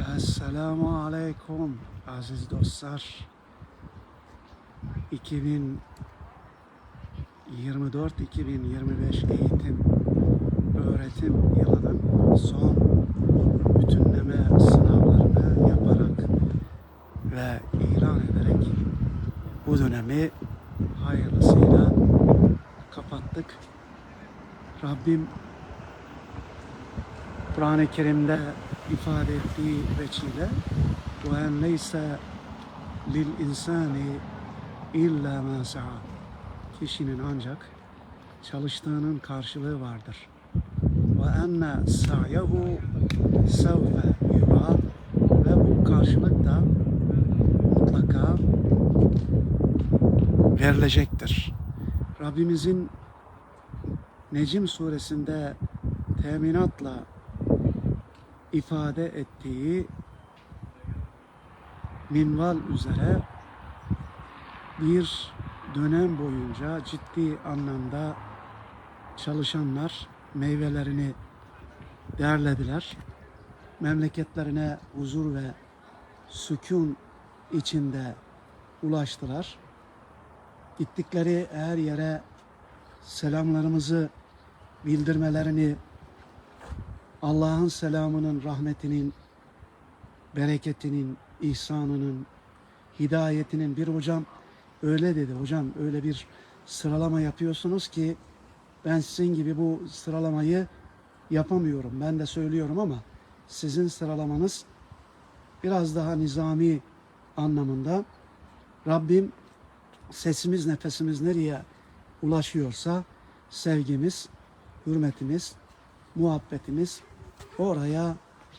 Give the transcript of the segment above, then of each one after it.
Esselamu Aleyküm aziz dostlar. 2024-2025 eğitim öğretim yılının son bütünleme sınavlarını yaparak ve ilan ederek bu dönemi hayırlısıyla kapattık. Rabbim Kur'an-ı Kerim'de ifade ettiği veçile ve en leyse lil insani illa ma sa'a kişinin ancak çalıştığının karşılığı vardır. Ve enne sa'yehu sevfe yura ve bu karşılık da mutlaka verilecektir. Rabbimizin Necim suresinde teminatla ifade ettiği minval üzere bir dönem boyunca ciddi anlamda çalışanlar meyvelerini değerlediler. Memleketlerine huzur ve sükun içinde ulaştılar. Gittikleri her yere selamlarımızı bildirmelerini Allah'ın selamının, rahmetinin, bereketinin, ihsanının, hidayetinin bir hocam öyle dedi. Hocam öyle bir sıralama yapıyorsunuz ki ben sizin gibi bu sıralamayı yapamıyorum. Ben de söylüyorum ama sizin sıralamanız biraz daha nizami anlamında. Rabbim sesimiz, nefesimiz nereye ulaşıyorsa sevgimiz, hürmetimiz, muhabbetimiz oraya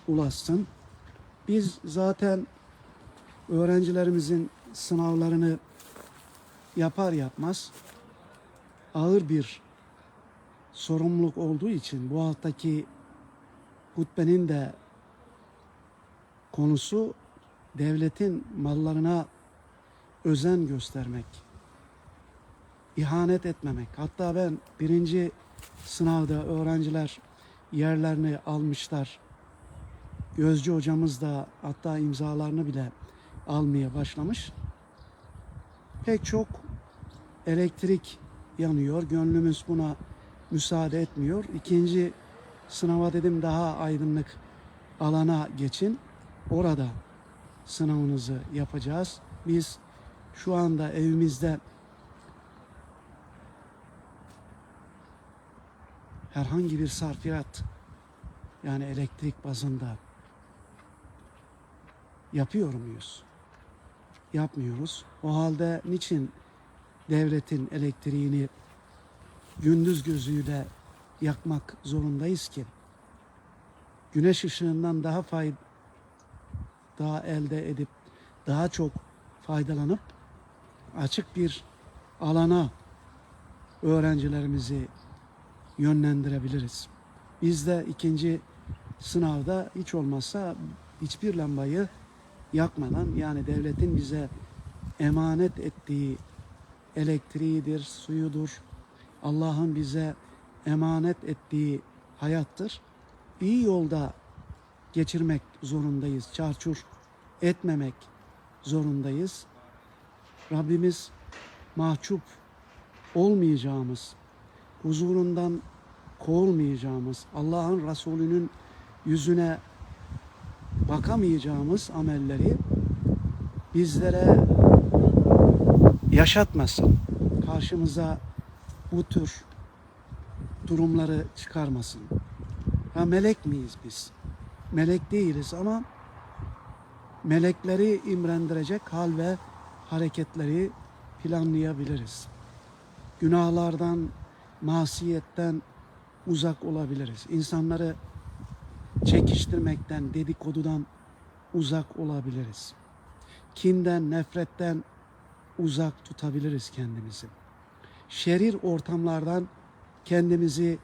ulaşsın. Biz zaten öğrencilerimizin sınavlarını yapar yapmaz ağır bir sorumluluk olduğu için bu haftaki hutbenin de konusu devletin mallarına özen göstermek, ihanet etmemek. Hatta ben birinci sınavda öğrenciler yerlerini almışlar. Gözcü hocamız da hatta imzalarını bile almaya başlamış. Pek çok elektrik yanıyor. Gönlümüz buna müsaade etmiyor. İkinci sınava dedim daha aydınlık alana geçin. Orada sınavınızı yapacağız. Biz şu anda evimizde herhangi bir sarfiyat yani elektrik bazında yapıyor muyuz? Yapmıyoruz. O halde niçin devletin elektriğini gündüz gözüyle yakmak zorundayız ki? Güneş ışığından daha fayda daha elde edip daha çok faydalanıp açık bir alana öğrencilerimizi yönlendirebiliriz. Biz de ikinci sınavda hiç olmazsa hiçbir lambayı yakmadan yani devletin bize emanet ettiği elektriğidir, suyudur, Allah'ın bize emanet ettiği hayattır. İyi yolda geçirmek zorundayız. Çarçur etmemek zorundayız. Rabbimiz mahcup olmayacağımız, huzurundan kovulmayacağımız, Allah'ın Resulü'nün yüzüne bakamayacağımız amelleri bizlere yaşatmasın. Karşımıza bu tür durumları çıkarmasın. Ha melek miyiz biz? Melek değiliz ama melekleri imrendirecek hal ve hareketleri planlayabiliriz. Günahlardan, masiyetten uzak olabiliriz. İnsanları çekiştirmekten, dedikodudan uzak olabiliriz. Kinden, nefretten uzak tutabiliriz kendimizi. Şerir ortamlardan kendimizi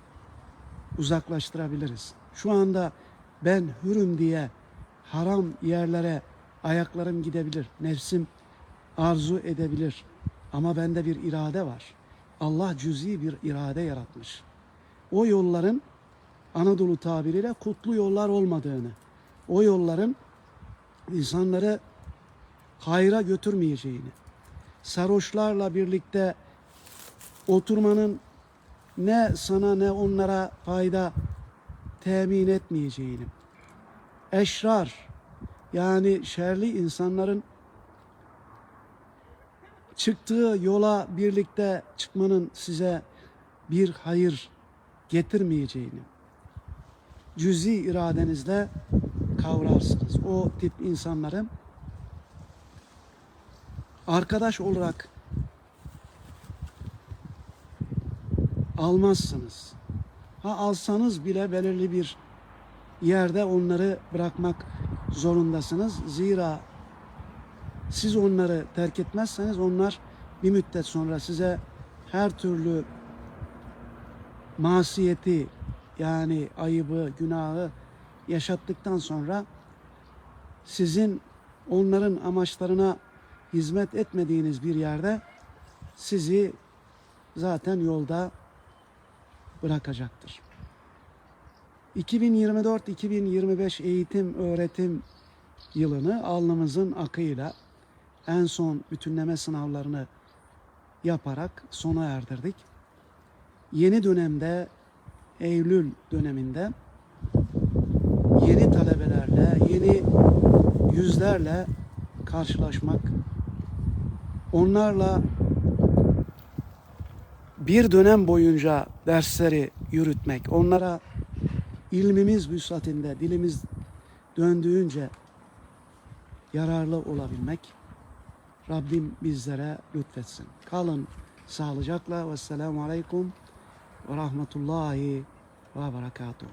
uzaklaştırabiliriz. Şu anda ben hürüm diye haram yerlere ayaklarım gidebilir. Nefsim arzu edebilir. Ama bende bir irade var. Allah cüzi bir irade yaratmış. O yolların Anadolu tabiriyle kutlu yollar olmadığını, o yolların insanları hayra götürmeyeceğini, sarhoşlarla birlikte oturmanın ne sana ne onlara fayda temin etmeyeceğini, eşrar yani şerli insanların çıktığı yola birlikte çıkmanın size bir hayır getirmeyeceğini cüzi iradenizle kavrarsınız. O tip insanların arkadaş olarak almazsınız. Ha alsanız bile belirli bir yerde onları bırakmak zorundasınız. Zira siz onları terk etmezseniz onlar bir müddet sonra size her türlü masiyeti yani ayıbı, günahı yaşattıktan sonra sizin onların amaçlarına hizmet etmediğiniz bir yerde sizi zaten yolda bırakacaktır. 2024-2025 eğitim öğretim yılını alnımızın akıyla en son bütünleme sınavlarını yaparak sona erdirdik. Yeni dönemde Eylül döneminde yeni talebelerle, yeni yüzlerle karşılaşmak, onlarla bir dönem boyunca dersleri yürütmek, onlara ilmimiz vüsatinde, dilimiz döndüğünce yararlı olabilmek Rabbim bizlere lütfetsin. Kalın sağlıcakla ve selamu aleyküm ve rahmetullahi ve berekatuhu.